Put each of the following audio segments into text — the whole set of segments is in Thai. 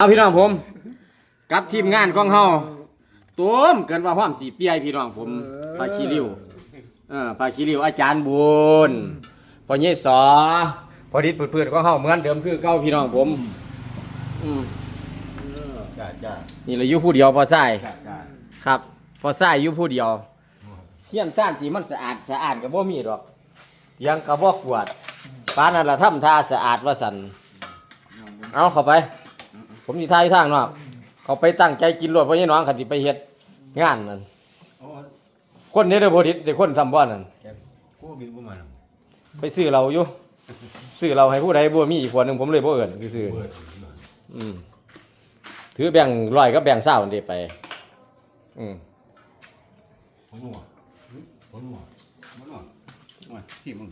เอาพี่น้องผมกับทีมงานของเฮาตัวมเกินว่าความสีเปียพี่น้องผมพาคีริวเออพาคีริวอาจารย์บุญพอเยสอพอดิษเปื่อนๆของเฮาเหมือนเดิมคือเก่าพี่น้องผมอืมจ้าจ้านี่เราอยู่ผู้เดียวพอใส่จ้าจ้าครับพอใส่อยู่ผู้เดียวเฮียนซ่านสีมันสะอาดสะอาดก็บ่มีดอกยังก็บ่กวาดปานนั้นละทำท่าสะอาดว่าสันเอาเข้าไป ผมสิทายทางเนาะเขาไปตั้งใจกินรวดเพราะยี่น้องคันสิไปเฮ็ดงานนั่นโอ้คนนี้เด้อบ่ดิได้คนซ้ำบ่นั่นกูบินกูมาไปซื้อเราอยู่ซื้อเราให้ผู้ใดบ่มีอีกคนหนึงผมเลยบ่เอิ้นซื้อๆอืมถือแบ่งร้อยกับแบ่งเศร้านี่ไป อืมผมหัวผมหัวมันว่าว่าที่มึง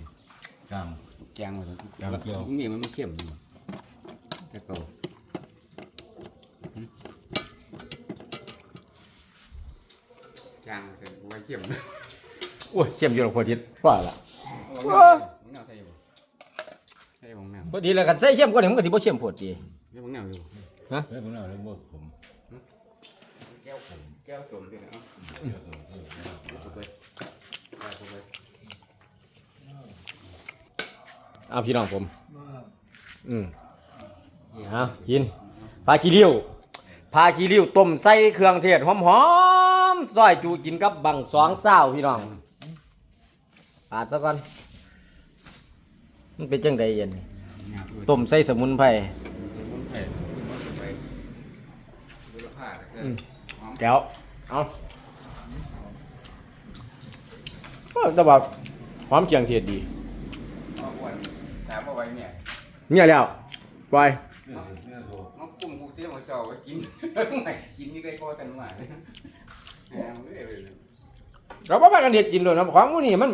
จามแกงมาแล้วแกงเกี่ยว มีมันมันเข้มอยู่แต่เก่า จางเสร็จไว้เข้มโอ้ยเข้มอยู่หรอกพอดิว่าล่ะมึงเอาใส่อยู่ใส่บงแนวพอดีแล้วกันใส่เข้มกว่านี้มันก็สิบ่เข้มโพดติใส่บงแนวอยู่เฮ้ยผมเอาเลยบ่ผมแก้วผมแก้วสมเลยนะเอาไปเอาไปเอาพี่น้องผม อืมเอากินพาขี้ริ้วพาขี้ริ้วต้มใส่เครื่องเทศหอมๆ ซอยจูกินกับบังสองเศร้าพี่น้องปาดซะก่อน มันเป็นจังไดเย็นต้มใส่สมุนไพรมันแผ่ไปดูละผ้าแต่แก้วเอาก็แต่ว่าหอมเคียงเทศดีเอาไว้แต่เอาไว้เนี่ยเนี่ยแล้วไปเนี่ยเนี่ยโทรน้องกุ้งกูเตี้ยมาเจ้าไว้กินไม่กินนี่ได้ก็กันมาเลยแหมเอ้ย เราบ่พากันเฮ็ดกินเลยนะของหมูนี่มัน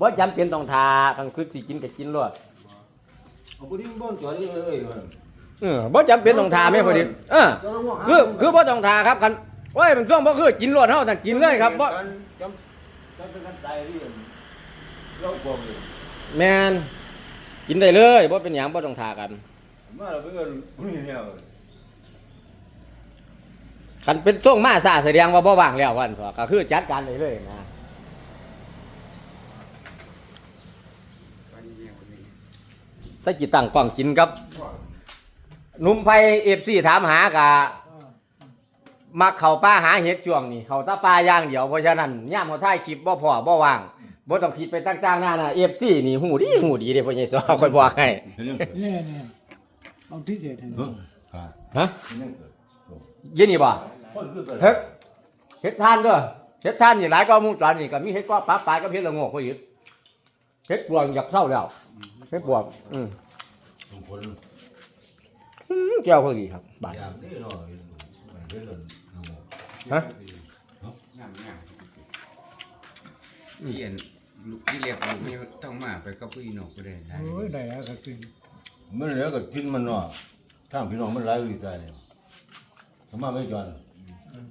บ่จำเป็นต้องทาคันคือสิกินก็กินโลดเอาพอดีมันบ่นจ่อยเลยเอ้ยเออบ่จำเป็นต้องทาแม่พอดีเออ คือคือบ่ต้องทาครับคันโอ้ยมันช่วงบ่คือกินโลดเฮานั่นกินเลยครับบ่จำจำเป็นกันใจที่เราบอกเลยแม่นกินได้เลยบ่เป็นหยังบ่ต้องทากันมาเราเพิ่นนี่ เนี่ยคันเป็นช่วงมาซาแสดงว่าบ่ว่างแล้ววันพอก็คือจัดการเลยเลยนะวันนี้เนี่ยวันนี้ถ้าจิตั้งกล้องกินกับหนุ่มไผ FC ถามหากะมักเข้าป่าหาเห็ดช่วงนี้เข้าแตาป่าอย่างเดียวเพราะฉะนั้นยามเขาถ่ายคลิปบ่พอบ่ว่างบ่ต้องคิดไปต่างๆหน้าน่ะ FC นี่หูดีหูดีเด้พ่อใหญ่สอค่อยบอกให้เรื่องเนี่ยเนี่ยเอาพิเศษให้เฮ้ยค่ะ ย็นนี่บ่คนคือเป็นเฮ็ดเฮ็ดทานเด้อเฮ็ดทานนี่หลายกว่าหมู่ตอนนี่ก็มีเฮ็ดกว่าปลาปลายกับเฮ็ดละโงกพออีกเฮ็ดบวงอยากเศร้าแล้วเฮ็ดบวงอืมคนอืมแก้วพอดีครับบาด อย่างนี้เนาะเรื่องฮะงามงามเปลี่ยนลูกที่เรียกลูกนี่ต้องมาไปกับพี่นกก็ได้ได้โอ้ยได้แล้วก็กินมันเหลือก็กินมันเนาะทางพี่น้องมันหลายอยู่ใจเนี่ย ทำมาไม่จอน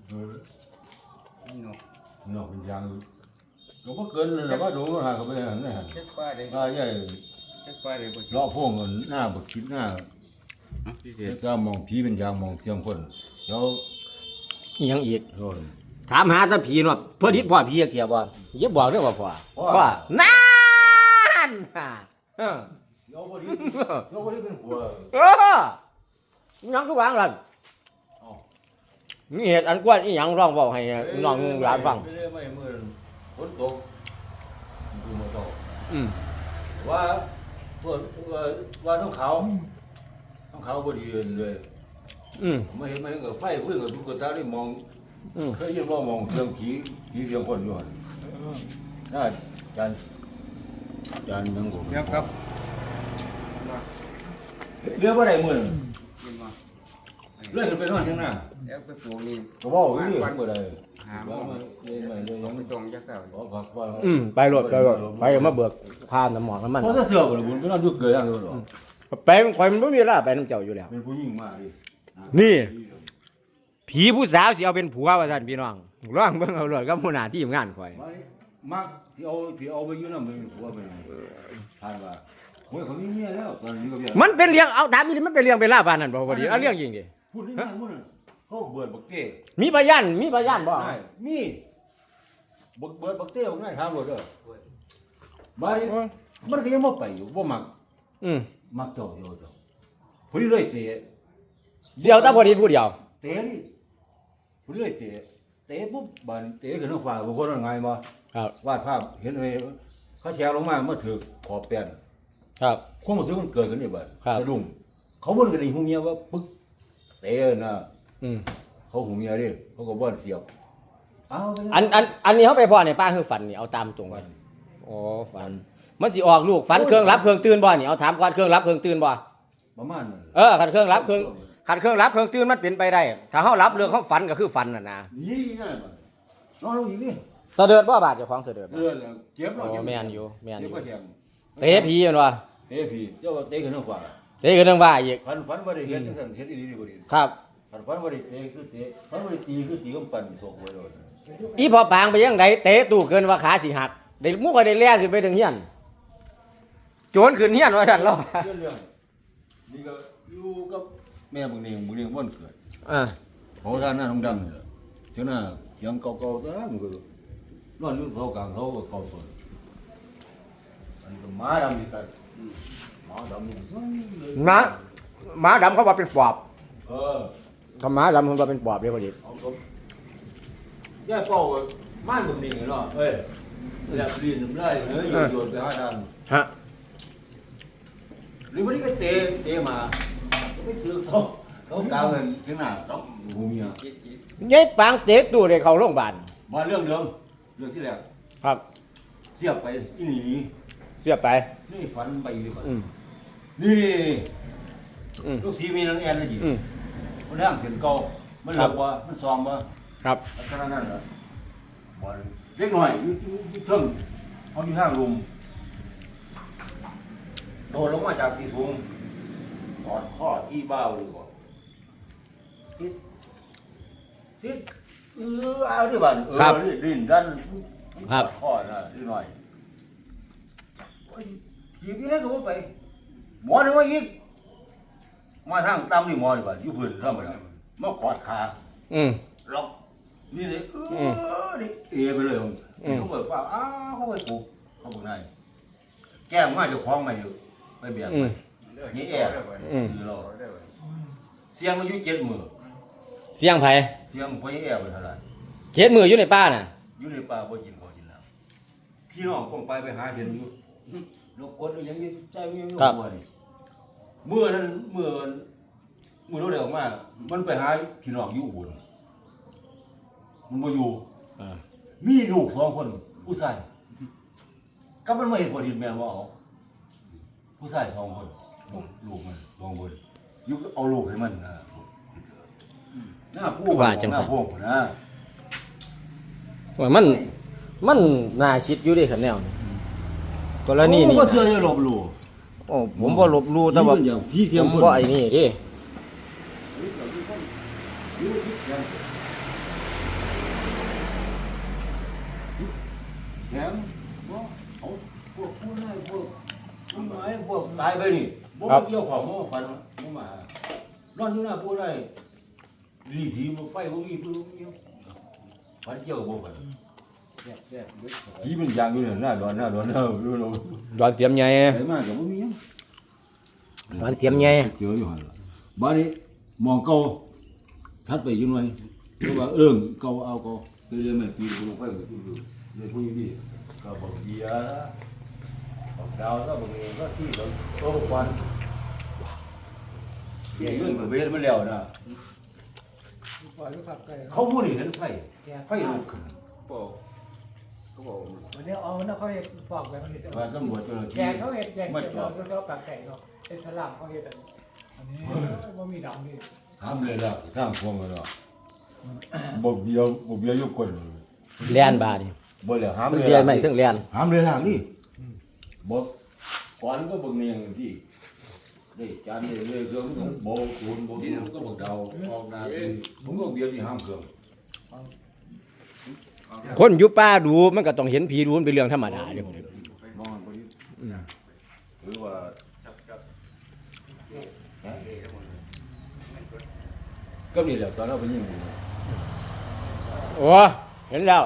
พี่นกเนาะเป็นยางก็บ่เกินนั่นแหละก็ดูมันหาเขาไปหันนะฮะเช็คป้าได้อ่าใหญ่เช็คป้าได้บ่เลาะพวกเงินหน้าบักคิดหน้าพิเศษจะมองผีเป็นยางมองเทียมคนเดี๋ยวอีหยังอีก โดน ถามหาแตาผีเนาะเพิ่นฮิตพ่อผีจักเที่ยบ่อย่าบอกเด้อว่าพ่อพ่อ พ่อนั่นน่ะเออ เดี๋ยวพอดีเดี๋ยวพอดีเป็นหัว เอออีหยังคือวางล่ะเอ้า มีเหตุอันกวนอีหยังร้องเว้าให้น้องหลานฟังไม่ได้ไม่เมื่อฝนตกดูมาตกอืมว่าเพื่อนว่าว่าท้องเขาท้องเขาพอดีเลยอืมไม่เห็นไม่เห็นกับไฟพื้นกับตุ๊กตาที่มองอืมเคยยินว่ามองเรื่องผีผีเสียงคนอยู่หันน่าจานจานนังกูเดี๋ยวครับเรือว่าไรมือ เรื่องขึ้นไปนอนเที่ยงหน้าเดี๋ยวไปปลูกนี่ก็บอกว่าเรื่องบ่ได้หาหมว่าอมันเรื่องใหม่เรื่องต้ยัองงไปตรงยักษ์เก่าขอฝากว่าอืมไปรถไปรถไปเอามาเบิกค่าน้ำหมอกน้ำมันเพราะถ้าเสือกบ่บุญไปนอนอยู่เกิดอย่างเดียวหรอไปข่อยมันบ่มีเวลาไปน้ำเจ้าอยู่แล้ว เป็นผู้หญิงมากดินี่ ผีผู้สาวสิเอาเป็นผัวว่าซั่นพี่น้องร้องเบิ่งเอาเลยกับหัวหน้าทีมงานข่อยมักที่เอาที่เอาไปอยู่นำเป็นผัวเป็นทานว่าผฮ้ยเขามีเมียแล้วตอนนี้ก็เมียมันเป็นเรื่องเอาถามอีหลีมันเป็นเรื่องเป็นราวปานนั้นบ่พอดีเอาเรื่องจริงดิ พูดนี่นั่นพูดนั่นเขาเบิดบักเต้มีพยานมีพยานบ่ได้มีบักเบิดบักเต้ง่ายทางรถเด้อบ้านนี้มันก็ยังบ่ไปอยู่บ่มักอืมมักเจ้าเดียวเจ้าพอดีเลยเตะเสียวตาพอดีผู้เดียวเตะนี่พอดีเลยเตะเตะปุ๊บบ้านเตะขึ้นทางฟ้าบ่คนว่าไงบ่ครับวาดภาพเห็นไหมเขาแชร์ลงมาเมื่อถือขอบแป้นครับความรู้สึกมันเกิดขึ้นนี่บัดครับสะดุ้งเขาบ่นกันอีหูเมียว่าปึ๊ก เตะนะอืมเขาหูเมียดิเขาก็บ่นเสียบเอาไปอันอันอันนี้เขาไปพ่อในป้าคือฝันนี่เอาตามตรงกันโอ้ฝัน มันสิออกลูกฝันเครื่องรับเครื่องตื่นบ่นี่เอาถามก่อนเครื่องรับเครื่องตื่นบ่ประมาณนั้นเออคันเครื่องรับเครื่องคันเครื่องรับเครื่องตื่นมันเป็นไปได้ ถ้าเฮารับเรื่องเขาฝันก็คือฝันน่ะนะนี่นั่นบัดนอนลงอีกนี่เสด็จบ่บาดเจ้าของเสด็จเออแล้วเจ็บแล้วโอ้เจ็บแม่นอยู่แม่นอเจ็บยู่ก็แทงเตะผีแม่นว่าเตะผีเจ้าว่าเตะขึ้นทางฟ้า เตะคือเรื่องว่าอีกฝันฝันบ่ได้เฮ็ดจังซั่นเฮ็ดอีหลีบ่ดีครับฝันฝันบ่ได้เตะคือเตะฝันบ่ได้ตีคือตีกำปั้นโศกไว้โดนอีพอปางไปยังไดเตะตู้เกินว่าขาสิหักได้มุกก็ได้แล่นขึ้นไปถึงเฮียนโจรขึ้นเฮียนว่าซั่นเนาะเรื่องเรื่องนี่ก็อยู่กับแม่บุญเนียงบุญเนียงบ่นเกิดอ่าเขาท่านหน้าน้องดำเนี่ยเจ้าหน้าเสียงเก่าๆตัวนั้นมันก็นอนอยู่เสากลางเขาก็เก่าตัวอันนี้ก็หมาดำนี่กัน หมาดำนี่หมาหมาดำเขาว่าเป็นปอบเออถ้าหมาดำเขาว่าเป็นปอบเด้พอดีเอาก็ย่าเป้าก็ม่านบุญเนียงเนาะเอ้ยอยากเรียนทำได้เฮ้ยโยนไปหาทางฮะหรือวันนี้ก็เตะเตะมาก็ไม่ถือเขาเขากาวเงินถึงหน้าต้องหูเมียยายปางเตะตู้ได้เข้าโรงพยาบาลมาเรื่องเดิมเรื่องที่แรกครับ เสียบไปอีหลีเสียไปนี่ฝันไปเลยก่อนอืม นี่อืม ลูกสีมีนางแอนเลยจีอืม มันร่างเขียนเก่ามันหลับว่ามันซอมว่าครับขนาดนั้นเหรอบ่เล็กหน่อยอยู่อยู่อยู่เทิงเขาอยู่ทางลุมโดดลงมาจากที่สูงกอดข้อที่เบ้าเลยก่อนทิศทิศเออเอาดิบันเออดิดินดันกอดข้อนะนิดหน่อยโอ้ยจีบอีเล็กก็บ่ไป หมอนึกว่าอีกมาทางตามนี่หมอดีกว่าอยู่พื้นทำไมล่ะมากอดขาอืม ล็อกนี่เลยเออืมอนี่เอไปเลยผมอืม เขาเปิดฟ้าอ้าวเขาไปปลูกเขาบอกนายแก้มมาเจะคล้าของมาอยู่ไปเบียดอืม นี่แอบอืม ซื้อเราเสียงมันอยู่เจ็ดมือเสียงไผเสียงพอยแอบไปเท่าไหร่เจ็ดมืออยู่ในป้าน่ะ อยู่ในป่าบ่กินข้าวกินน้ำพี่น้องคงไปไปหาเห็นอยู่นกกดอยู่ยังอยี่ใจมันยังอยู่หัวนี่ เมื่อนั้นเมื่อเมื่อเราเดียวมา มันไปหาพี่น้องอยู่อุบลมันบ่อยู่อ่ามีลูกสองคนผู้ชายก็มันไม่เห็นพอดีแม่นว่าเอาผู้ชายสองคนลูกมันสองคนอยุเอาลูกให้มันนะหน้าผู้ว่าจังหซั่น้านพวกนะว่ามัน มันน่าคิดอยู่เดิครับแนวนี้กรณีนี้ก็เชื่อจะลบหลู่ โอ้ผมบ่ลบหลู่แต่ว่า พี่เสียผงมคนบ่ไอ้นี่เดิแถมบ่เอาพวกผู้นายพวกผู้นายพวกตายไปนี่บ่มาเกี่ยวของบ่ฟันบ่มานอนอยู่หน้าผู้นายรีผีบ่ไฟบ่มีผู้เกี่ยวฟันเกี่ยวบ่ฟันผีเป็นยางอยู่เนี่ยหน้าดอนหน้าดอนหน้าดูเราดอนเสียมใหญ่ ใส่มากกับบ่มี หยังดอนเสียมใหญ่เจออยู่หั่นล่ะบ้านนี้มองเก่าทัดไปอยู่หน่อยเพราะว่าเรื่องเก่าเอาเก่าคือเรื่องแม่ปีนลงไปก็คือเลยพูดอย่างนี้ก็บอกเบียร์บอกดาวซะบอกเองก็ที่เราโตควันเรื่องเรื่องกับเวทมันแล้วนะปล่อยลูกขับไก่เขาพูดนี่เห็นไฟไฟลุกขึ้นบอก ก็บอกวันนี้เอาแล้วเขาเห็ดปอกแบบนี้ว่าตำรวจเจ้าหน้าแกที่เขาเห็ดแกงไม่เก็บจเราอดก็ชอบปากไก่เนาะเป็นสลับเขาเห็ดอันนี้ว่ามีดำนี่ถามเลยล่ะทางพวงกันเนาะบอกเบียร์บอกเบียร์ยกคนแล่นบาดนี่บ่แล้วหามถึงเลยเรียนล่ะไหมถึงเรียนหามเลยล่ะนี่บอกก่อนก็เบิ่งเนียงที่ได้จานนี่เลยเครื่องของโบกคูณโบกคูณก็บอกเดาออกหน้าที่ผมก็เบียร์ที่ห้ามเครื่อง คนยุป้าดูมันก็ต้องเห็นผีดูมันเป็นเรื่องธรรมดาเด้อมองคนนี้ยวก็นี่แหละตอนเราไปยิงโอ้เห็นแล้ว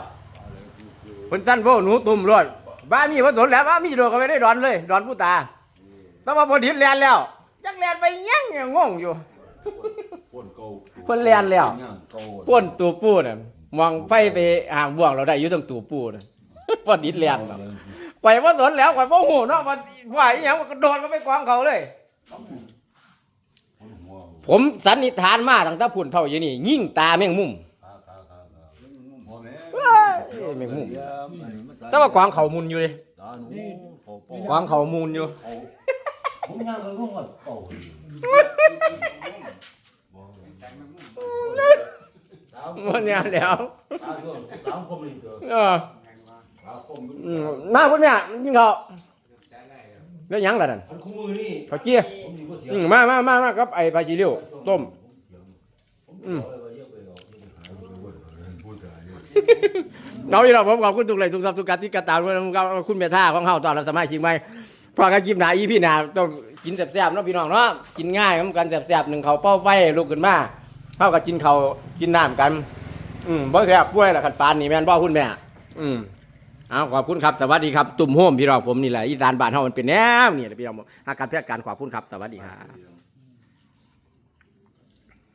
เพิ่นสั้นพวกหนูตุ่มรวดบ้ามีพระสนแล้วบ้ามีโดนเขาไม่ได้ดอนเลย ดอนผู้ตาต้องมาพอดิษแลนแล้วจักแลนไปยั่งยงงอยู่พ่นเกาพ่นแลนแล้วพ่นตัวปูนี่ย มองไฟไปห่างบ่วงเราได้อยู่ตรงตูปูน่ะบ่ดิดแลนครับไปบ่สนแล้วไปบ่ฮู้เนาะว่าว่าอีหยังมันก็โดดก็ไปกวางเขาเลยพ่นหัวผมสันนิษฐานมาตั้งแต่พุ่นเท่าอยู่นี่ ยิ่งตาแมงมุมขาขาขาขาพ่อแม่เอ้ยแมงมุมแต่ว่ากวางเขามุนอยู่เลยตาหนูโอ้โหกวางเขามุนอยู่ ผมย่างกันก็ว่าเก่า มันเนี่ยแล้วตาด้วยตาผมนี่เถอะเออตาผมอืมมาคุณแม่ยิงเขาแล้วหยังล่ะนั่นมันคู่มือนี่เขาเกี้ยผมนี่ก็เถียอืงมมามามามากับไอ้ปลาจีเรียวต้มอืมเอาอีกแล้วผมขอบคุณทุกเลยทุกสับทุกการที่กระตามด้วยนะครับคุณเมธาของเฮาตอนรับสมัยจริงไหมพอกันกินหนาอีพี่หนาต้องกินแซ่บๆเนาะพี่น้องเนาะกินง่ายเหมือนกันแซ่บๆหนึ่งเขาวเป้าไฟลุกขึ้นมา เท่ากับกินเขาวกินน้ำกัน อืมบ่แซ่บป่วยละขันปานนี่แม่นบ่คุณแม่ อืมเอาขอบคุณครับ สวัสดีครับ ตุ่มโฮมพี่น้องผมนี่แหละอีสานบ้านเฮามันเป็นแนวนี่แหละพี่น้องหาการเพื่อการขอบคุณครับ สวัสดีครับ